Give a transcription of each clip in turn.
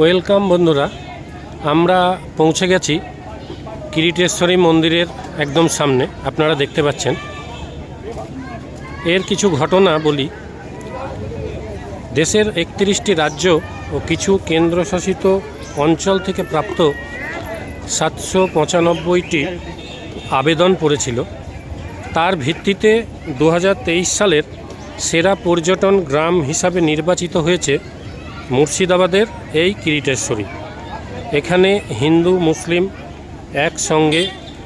Welcome বন্ধুরা, আমরা পৌঁছে গেছি কিরিটেশ্বরী মন্দিরের একদম সামনে, আপনারা দেখতে পাচ্ছেন। এর কিছু ঘটনা বলি। দেশের একত্রিশটি রাজ্য ও কিছু কেন্দ্রশাসিত অঞ্চল থেকে প্রাপ্ত সাতশো পঁচানব্বইটি আবেদন পড়েছিল। তার ভিত্তিতে দু হাজার তেইশ সালের সেরা পর্যটন গ্রাম হিসাবে নির্বাচিত হয়েছে মুর্শিদাবাদের এই কিরিটেশ্বরী। এখানে হিন্দু, মুসলিম একসঙ্গে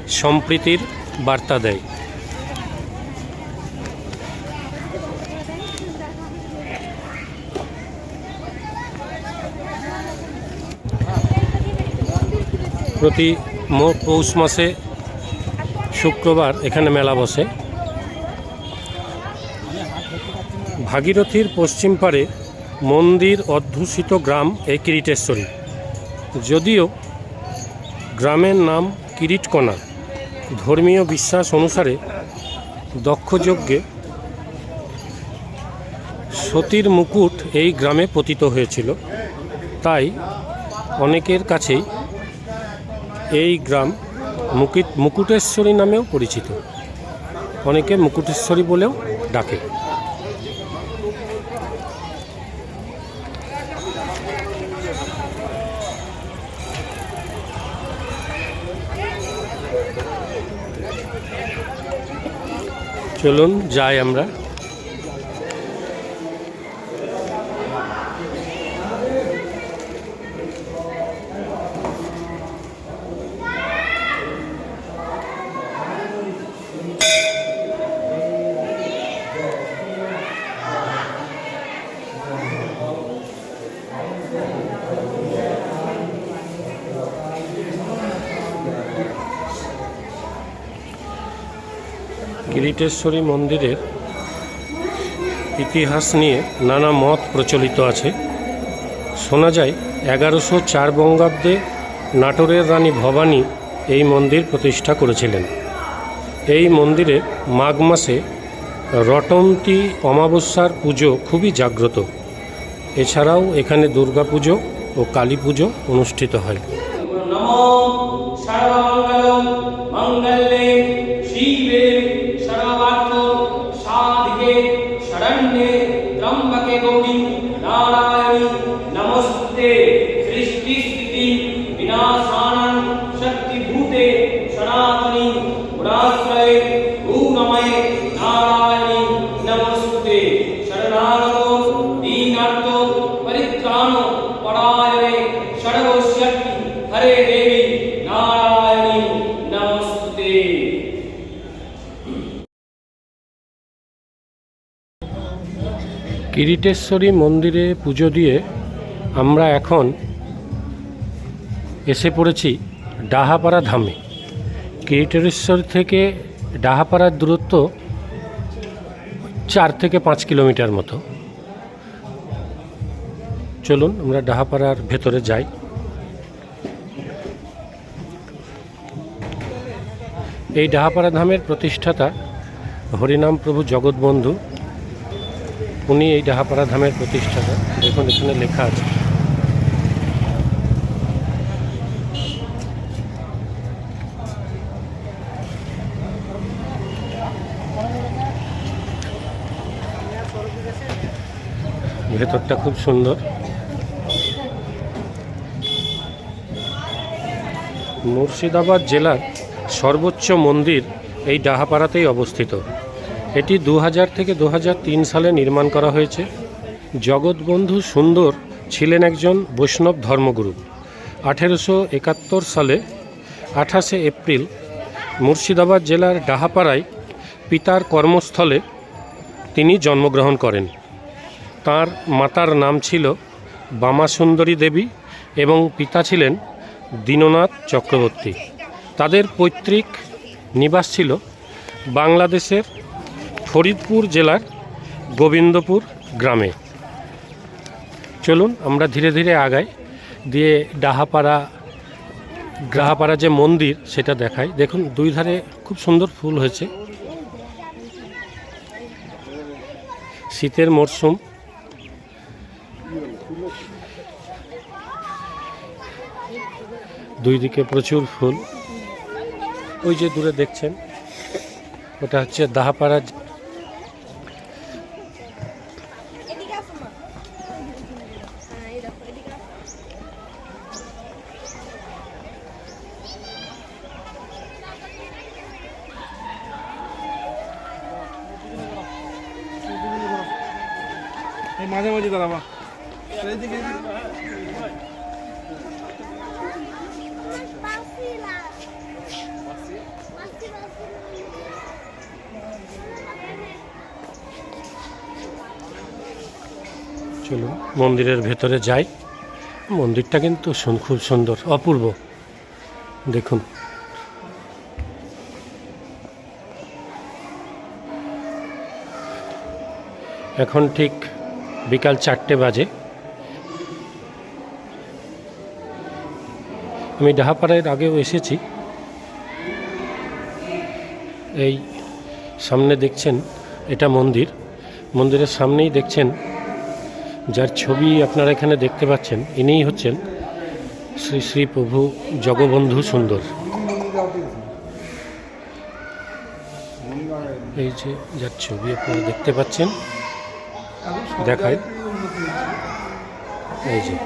সম্প্রীতির বার্তা দেয়। প্রতি পৌষ মাসে শুক্রবার এখানে মেলা বসে। ভাগীরথীর পশ্চিম পারে মন্দির অধ্যুষিত গ্রাম এই কিরিটেশ্বরী। যদিও গ্রামের নাম কিরিটকণা, ধর্মীয় বিশ্বাস অনুসারে দক্ষযজ্ঞে সতীর মুকুট এই গ্রামে পতিত হয়েছিল। তাই অনেকের কাছেই এই গ্রাম মুকিট মুকুটেশ্বরী নামেও পরিচিত। অনেকে মুকুটেশ্বরী বলেও ডাকে। চলুন যাই আমরা। কিরিটেশ্বরী মন্দিরের ইতিহাস নিয়ে নানা মত প্রচলিত আছে। শোনা যায়, এগারোশো চার বঙ্গাব্দে নাটোরের রানী ভবানী এই মন্দির প্রতিষ্ঠা করেছিলেন। এই মন্দিরে মাঘ মাসে রটন্তী অমাবস্যার পুজো খুবই জাগ্রত। এছাড়াও এখানে দুর্গাপুজো ও কালী পুজো অনুষ্ঠিত হয়। কিরিটেশ্বরী মন্দিরে পুজো দিয়ে আমরা এখন এসে পড়েছি ডাহাপাড়া ধামে। কিরিটেশ্বর থেকে ডাহাপাড়ার দূরত্ব চার থেকে পাঁচ কিলোমিটার মতো। চলুন, আমরা ডাহাপাড়ার ভেতরে যাই। এই ডাহাপাড়া ধামের প্রতিষ্ঠাতা হরিনাম প্রভু জগৎবন্ধু। উনি এই ডাহাপাড়া ধামের প্রতিষ্ঠাতা। দেখুন, এখানে লেখা আছে। ভেতরটা খুব সুন্দর। মুর্শিদাবাদ জেলার সর্বোচ্চ মন্দির এই ডাহাপাড়াতেই অবস্থিত। এটি দু হাজার থেকে দু হাজার তিন সালে নির্মাণ করা হয়েছে। জগৎবন্ধু সুন্দর ছিলেন একজন বৈষ্ণব ধর্মগুরু। আঠেরোশো একাত্তর সালে আঠাশে এপ্রিল মুর্শিদাবাদ জেলার ডাহাপাড়ায় পিতার কর্মস্থলে তিনি জন্মগ্রহণ করেন। তার মাতার নাম ছিল বামাসুন্দরী দেবী এবং পিতা ছিলেন দীননাথ চক্রবর্তী। তাদের পৈতৃক নিবাস ছিল বাংলাদেশের ফরিদপুর জেলার গোবিন্দপুর গ্রামে। চলুন আমরা ধীরে ধীরে আগাই, দিয়ে ডাহাপাড়া, গ্রাহাপাড়া যে মন্দির সেটা দেখাই। দেখুন, দুই ধারে খুব সুন্দর ফুল হয়েছে। শীতের মরশুম দুই দিকে প্রচুর ফুল। ওই যে দূরে দেখছেন ওটা হচ্ছে দাহাপাড়া। মাঝে মাঝে দাঁড়াবা। চলুন, মন্দিরের ভেতরে যাই। মন্দিরটা কিন্তু খুব সুন্দর, অপূর্ব। দেখুন। এখন ঠিক বিকাল চারটে বাজে। আমি ডাহাপাড়ার আগেও এসেছি। এই সামনে দেখছেন, এটা মন্দির। মন্দিরের সামনেই দেখছেন যার ছবি আপনারা এখানে দেখতে পাচ্ছেন, ইনিই হচ্ছেন শ্রী শ্রী প্রভু জগবন্ধু সুন্দর। এই যে যার ছবি আপনারা দেখতে পাচ্ছেন দেখায় এই যে।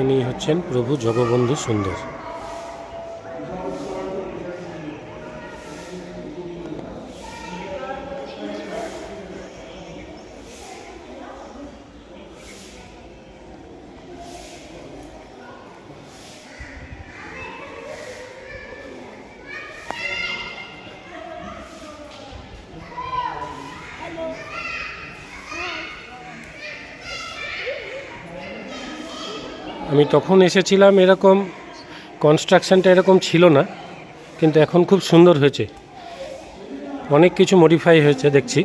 ইনি হচ্ছেন প্রভু জগবন্ধু সুন্দর। আমি তখন এসেছিলাম এরকম কনস্ট্রাকশনটা এরকম ছিল না, কিন্তু এখন খুব সুন্দর হয়েছে। অনেক কিছু মডিফাই হয়েছে, দেখছি।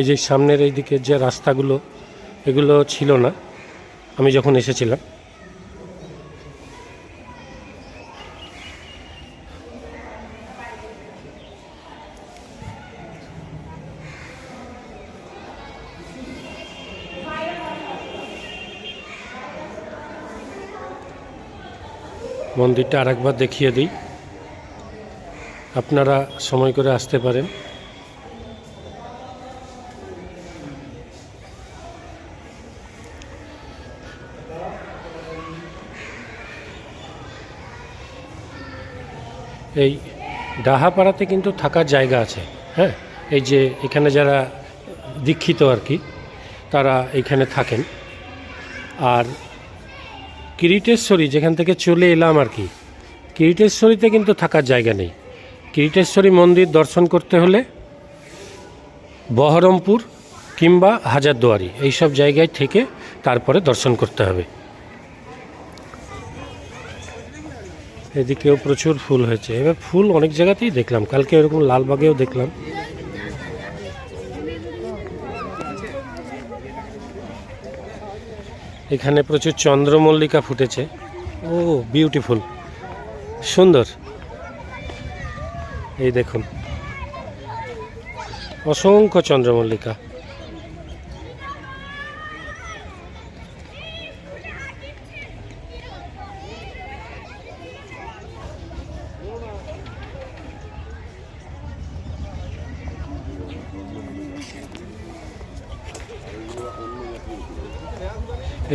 এই যে সামনের এই দিকের যে রাস্তাগুলো, এগুলো ছিল না। আমি যখন এসেছিলাম মন্দিরটা আরেকবার দেখিয়ে দিই। আপনারা সময় করে আসতে পারেন। এই ডাহাপাড়াতে কিন্তু থাকার জায়গা আছে হ্যাঁ? এই যে এখানে যারা দীক্ষিত আর কি, তারা এখানে থাকেন। আর কিরিটেশ্বরী, যেখান থেকে চলে এলাম আর কি। কিরিটেশ্বরীতে কিন্তু থাকার জায়গা নেই। কিরিটেশ্বরী মন্দির দর্শন করতে হলে বহরমপুর কিংবা হাজারদুয়ারি, এইসব জায়গায় থেকে তারপরে দর্শন করতে হবে। এদিকেও প্রচুর ফুল হয়েছে। এবার ফুল অনেক জায়গাতেই দেখলাম। কালকে এরকম লালবাগেও দেখলাম। এখানে প্রচুর চন্দ্রমল্লিকা ফুটেছে। ও বিউটিফুল সুন্দর। এই দেখুন। অসংখ্য চন্দ্রমল্লিকা।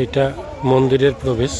এটা মন্দিরের প্রবেশ।